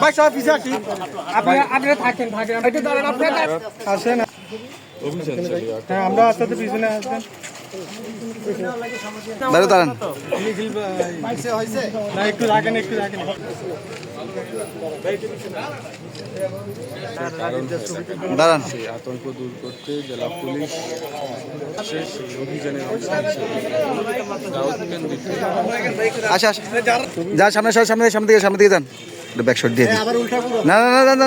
ভাই সবাই পিছিয়ে আসি আপনারা আপনারা থাকেন থাকেন। একটু দাঁড়ান আপনারা আসেন হ্যাঁ আমরা আস্তে আস্তে পিছনে আসবেন দাঁড়ান একটু রাখেন একটু রাখেন দাঁড়ান। সেই আতঙ্ক দূর করতে জেলা পুলিশ শেষ অভিযানের আসা আসা যান সামনে সর, সামনে সামনে দিকে সামনে দিকে যান। ব্যাক শট দিয়ে দিন। না না না না না।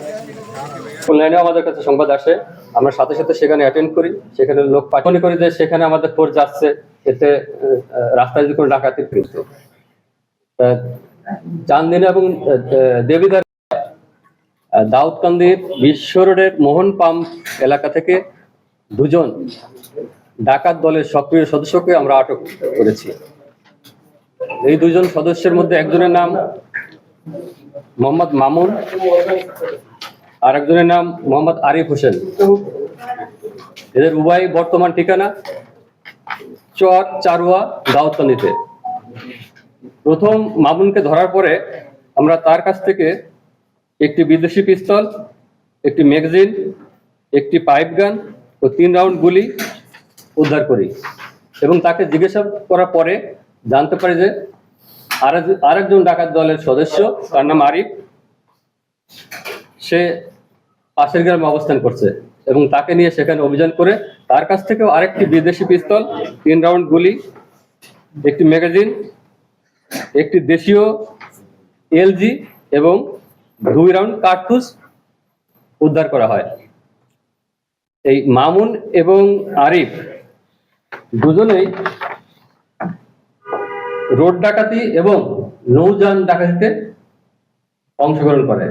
অনলাইনে আমাদের কাছে সংবাদ আসে। আমরা সাথে সাথে সেখানে অ্যাটেন্ড করি, সেখানে লোক পাঠানো করি যে সেখানে আমাদের ফোর্স যাচ্ছে। এতে রাস্তায় যদি কোনো ডাকাতি কিন্তু চান্দিনা এবং দেবিদার দাউদকান্দির বিশ্ব রোডের মোহন পাম্প এলাকা থেকে দুজন ডাকাত দলের সক্রিয় সদস্যকে আমরা আটক করেছি। এই দুজন সদস্যের মধ্যে একজনের নাম মোহাম্মদ মামুন আর একজনের নাম মোহাম্মদ আরিফ হোসেন। এদের উভয় বর্তমান ঠিকানা চর চারুয়া দাউদকান্দিতে প্রথম মামুনকে ধরার পরে আমরা তার কাছ থেকে একটি বিদেশি পিস্তল, একটি ম্যাগাজিন, একটি পাইপ গান ও তিন রাউন্ড গুলি উদ্ধার করি এবং তাকে জিজ্ঞাসা করার পরে জানতে পারি যে আরেক- আরেকজন ডাকাত দলের সদস্য, তার নাম আরিফ। সে পাশের গ্রামে অবস্থান করছে এবং তাকে নিয়ে সেখানে অভিযান করে তার কাছ থেকেও আরেকটি বিদেশি পিস্তল, তিন রাউন্ড গুলি, একটি ম্যাগাজিন, একটি দেশীয় এলজি এবং দুই রাউন্ড কার্তুস উদ্ধার করা হয়। এই মামুন এবং আরিফ দুজনেই রোড ডাকাতি এবং নৌযান ডাকাতিতে অংশগ্রহণ করে।